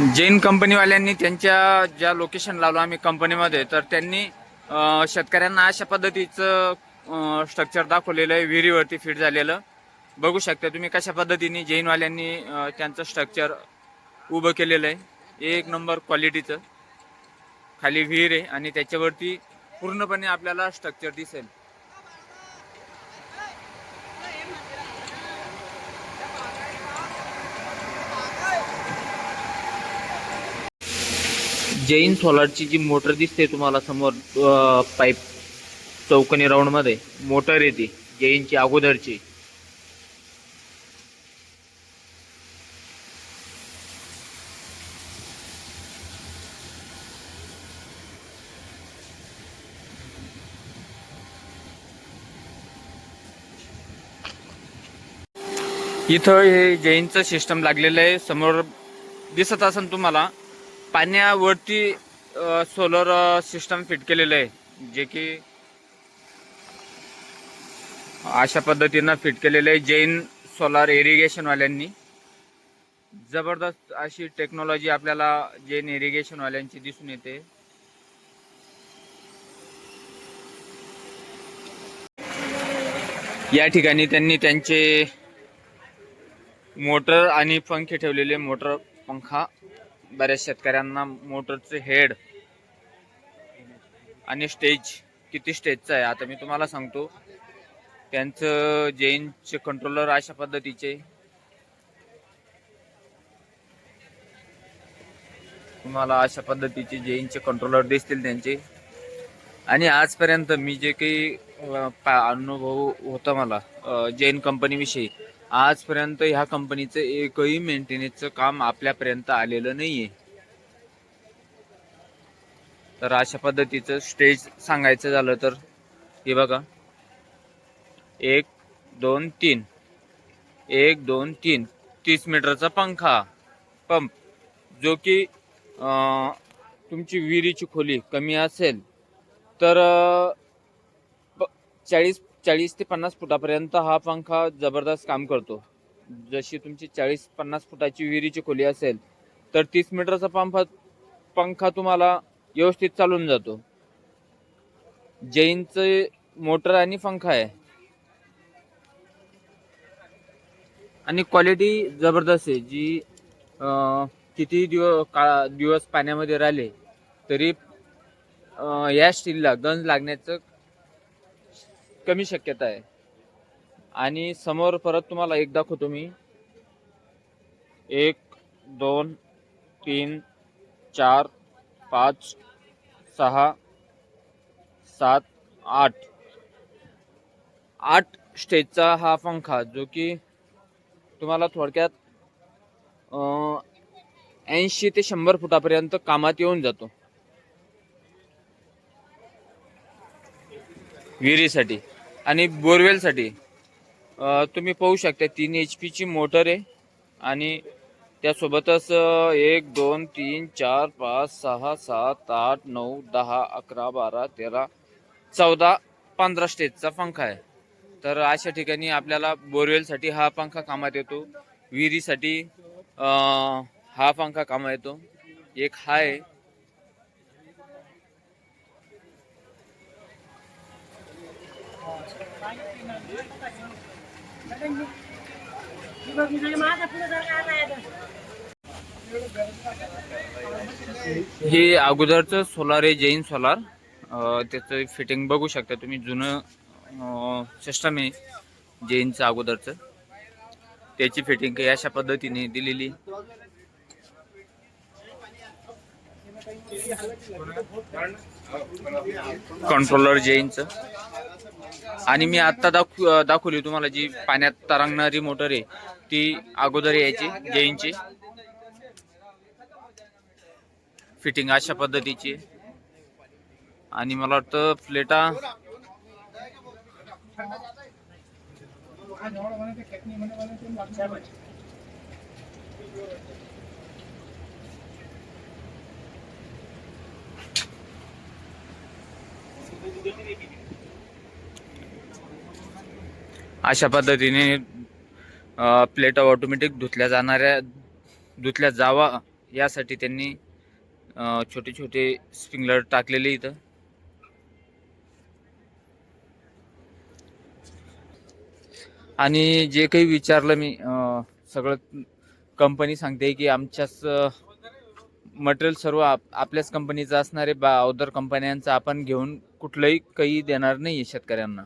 जैन कंपनीवाल्यांनी त्यांच्या ज्या लोकेशन लावलो आम्ही कंपनीमध्ये तर त्यांनी शेतकऱ्यांना अशा पद्धतीचं स्ट्रक्चर दाखवलेलं आहे. विहिरीवरती फिट झालेलं. बघू शकता तुम्ही कशा पद्धतीने जैनवाल्यांनी त्यांचं स्ट्रक्चर उभं केलेलं आहे. एक नंबर क्वालिटीचं खाली विहीर आहे आणि त्याच्यावरती पूर्णपणे आपल्याला स्ट्रक्चर दिसेल. जैन सोलारची जी मोटर दिसते तुम्हाला समोर पाईप चौकनी राऊंडमध्ये मोटर येते जैनची अगोदरची. इथं हे जैनचं सिस्टम लागलेलं आहे समोर दिसत असेल तुम्हाला. पाण्यावरती सोलर सिस्टम फिट केलेलं आहे. जे की अशा पद्धतीनं फिट केलेलं आहे. जैन सोलार इरिगेशनवाल्यांनी जबरदस्त अशी टेक्नॉलॉजी आपल्याला जैन इरिगेशनवाल्यांची दिसून येते. या ठिकाणी त्यांनी त्यांचे मोटर आणि पंखे ठेवलेले मोटर पंखा. बऱ्याच शेतकऱ्यांना मोटरचे हेड आणि स्टेज किती स्टेजचं आहे आता मी तुम्हाला सांगतो. त्यांचं जैनचे कंट्रोलर अशा पद्धतीचे. तुम्हाला अशा पद्धतीचे जैनचे कंट्रोलर दिसतील त्यांचे. आणि आजपर्यंत मी जे काही पा- अनुभव होता मला जैन कंपनीविषयी आजपर्यंत ह्या कंपनीचं एकही मेंटेनन्सचं काम आपल्यापर्यंत आलेलं नाही आहे तर अशा पद्धतीचं स्टेज सांगायचं झालं तर हे बघा. एक दोन तीन. एक दोन तीन. तीस मीटरचा पंखा पंप. जो की तुमची विहिरीची खोली कमी असेल तर चाळीस चाळीस ते पन्नास फुटापर्यंत हा पंखा जबरदस्त काम करतो. जशी तुमची चाळीस पन्नास फुटाची विहिरीची खोली असेल तर तीस मीटरचा पंखा पंखा तुम्हाला व्यवस्थित चालून जातो. जैनचं मोटर आणि पंखा आहे. आणि क्वालिटी जबरदस्त आहे जी किती दिवस काळा दिवस पाण्यामध्ये राहिले तरी या स्टीलला गंज लागण्याचं कमी शक्यता आहे. आणि समोर परत तुम्हाला एक दाखवतो मी. एक दोन तीन चार पाच सहा सात आठ. आठ स्टेजचा हा पंखा जो की तुम्हाला थोडक्यात ऐंशी ते शंभर फुटापर्यंत कामात येऊन जातो. विहिरीसाठी. आणि बोरवेलसाठी. तुम्ही पाहू शकता तीन एच पीची मोटर आहे आणि त्यासोबतच एक दोन तीन चार पाच सहा सात आठ नऊ दहा अकरा बारा तेरा चौदा पंधरा स्टेजचा पंखा आहे. तर अशा ठिकाणी आपल्याला बोरवेलसाठी हा पंखा कामात येतो. विहिरीसाठी हा पंखा कामात येतो. एक हा आहे. हे अगोदरचं सोलार आहे जैन सोलार. त्याचं फिटिंग बघू शकता तुम्ही जुनं सिस्टम आहे जैनचं अगोदरचं. त्याची फिटिंग काही अशा पद्धतीने दिलेली. कंट्रोलर जैनचं. आणि मी आत्ता दाखव दाखवली तुम्हाला जी पाण्यात तरंगणारी मोटर आहे ती अगोदर यायची जैनची. फिटिंग अशा पद्धतीची. आणि मला वाटतं प्लेटा अशा पद्धतीने प्लेट ऑटोमॅटिक धुतल्या जाणाऱ्या धुतल्या जावा यासाठी त्यांनी छोटे छोटे स्प्रिंगलर टाकलेले इथं. आणि जे काही विचारलं मी सगळं कंपनी सांगते की आमच्याच मटेरियल सर्व आप आपल्याच कंपनीचं असणारे बा अदर कंपन्यांचं आपण घेऊन कुठलंही काही देणार नाही शेतकऱ्यांना.